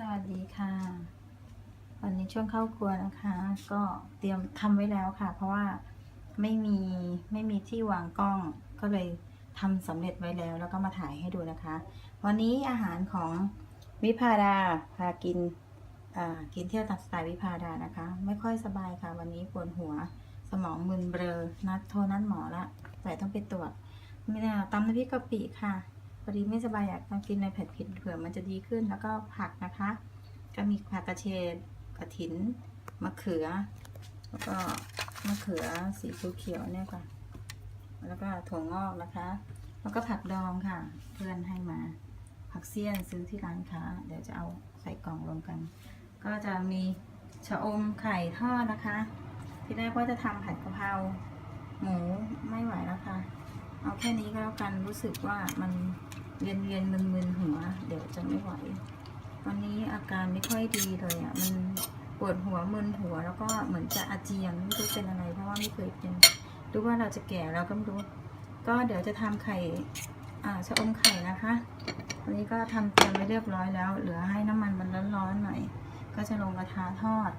สวัสดีค่ะ วันนี้ช่วงเข้าครัวนะคะ ก็เตรียมทำไว้แล้วค่ะ เพราะว่าไม่มีไม่มีที่วางกล้องก็เลยทำสำเร็จไว้แล้ว แล้วก็มาถ่ายให้ดูนะคะ วันนี้อาหารของวิพาดาพากินอ่ากินเที่ยวตามสไตล์วิพาดานะคะ ไม่ค่อยสบายค่ะ วันนี้ปวดหัวสมองมึนเบลอนัดโทรนัดหมอละแต่ต้องไปตรวจไม่ได้ตำน้ำพริกกะปิค่ะ พอดีไม่สบายอยากมากินในเผ็ดผิดเผื่อมันจะดีขึ้นแล้วก็ผักนะคะก็มีผักกระเฉดกระถินมะเขือ แล้วก็มะเขือสีเขียวเนี่ยค่ะ แล้วก็ถั่วงอกนะคะ แล้วก็ผักดองค่ะ เพื่อนให้มา ผักเสี้ยนซื้อที่ร้านค้า เดี๋ยวจะเอาใส่กล่องรวมกัน ก็จะมีชะอมไข่ทอดนะคะ ที่แรกว่าจะทำผัดกะเพราหมูไม่ไหวแล้วค่ะ เอาแค่นี้ก็แล้วกันรู้สึกว่ามัน เวียนเวียนมึนมึนๆหัว เดี๋ยวจะไม่ไหววันนี้อาการไม่ค่อยดีเลยอะ มันปวดหัวมึนหัว แล้วก็เหมือนจะอาเจียนไม่รู้เป็นอะไรเพราะว่าไม่เคยเป็นรู้ว่าเราจะแก่แล้วก็ไม่รู้ ก็เดี๋ยวจะทำไข่อ่าชะอมไข่นะคะวันนี้ก็ทำเตรียมไว้เรียบร้อยแล้ว เหลือให้น้ำมันมันร้อนๆหน่อย ก็จะลงกระทะทอด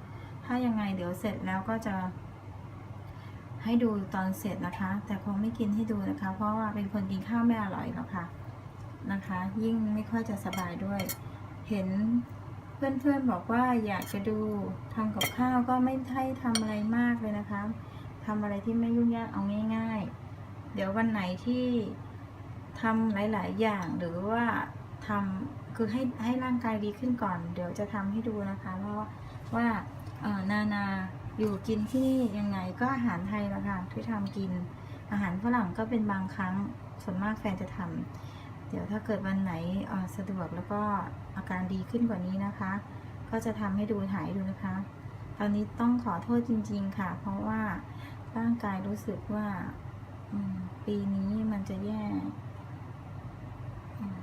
ถ้ายังไงเดี๋ยวเสร็จแล้วก็จะ ให้ดูตอนเสร็จนะคะ แต่คงไม่กินให้ดูนะคะ เพราะว่าเป็นคนกินข้าวไม่อร่อยหรอกค่ะ นะคะ ยิ่งไม่ค่อยจะสบายด้วย เห็นเพื่อนๆบอกว่าอยากจะดูทำกับข้าวก็ไม่ใช่ทำอะไรมากเลยนะคะทำอะไรที่ไม่ยุ่งยากเอาง่าย ๆ เดี๋ยววันไหนที่ทำหลาย ๆ อย่างหรือว่าทำคือให้ให้ร่างกายดีขึ้นก่อน เดี๋ยวจะทำให้ดูนะคะเพราะว่าว่าเออนานาอยู่กินที่นี่ยังไงก็อาหารไทยละค่ะที่ทำกิน อาหารฝรั่งก็เป็นบางครั้งส่วนมากแฟนจะทำ เดี๋ยวถ้าเกิดวันไหนสะดวกแล้วก็อาการดีขึ้นกว่านี้นะคะ ก็จะทำให้ดูถ่ายดูนะคะ ตอนนี้ต้องขอโทษจริง ๆ ค่ะ เพราะว่าร่างกายรู้สึกว่าปีนี้มันจะแย่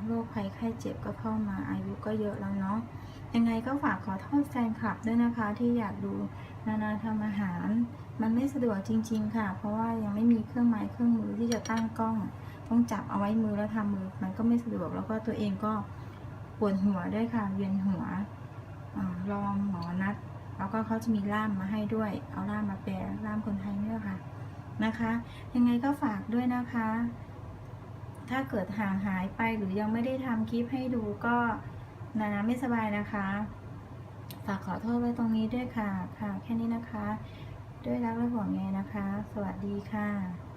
โรคภัยไข้เจ็บก็เข้ามาอายุก็เยอะแล้วเนาะยังไงก็ฝากขอโทษแฟนคลับด้วยนะคะ ที่อยากดูนานาทำอาหาร มันไม่สะดวกจริง ๆ ค่ะ เพราะว่ายังไม่มีเครื่องไม้เครื่องมือที่จะตั้งกล้อง ต้องจับเอาไว้มือแล้วทำมือ มันก็ไม่สะดวกแล้วก็ตัวเองก็ปวดหัวด้วยค่ะเวียนหัวอลองหมอนัด แล้วก็เขาจะมีล่ามมาให้ด้วย เอาล่ามมาแปลล่ามคนไทยเนี่ยค่ะนะคะ ยังไงก็ฝากด้วยนะคะ ถ้าเกิดห่างหายไปหรือยังไม่ได้ทำคลิปให้ดูก็นานาไม่สบายนะคะฝากขอโทษไว้ตรงนี้ด้วยค่ะ ค่ะ แค่นี้นะคะ ด้วยรักและห่วงใยนะคะ สวัสดีค่ะ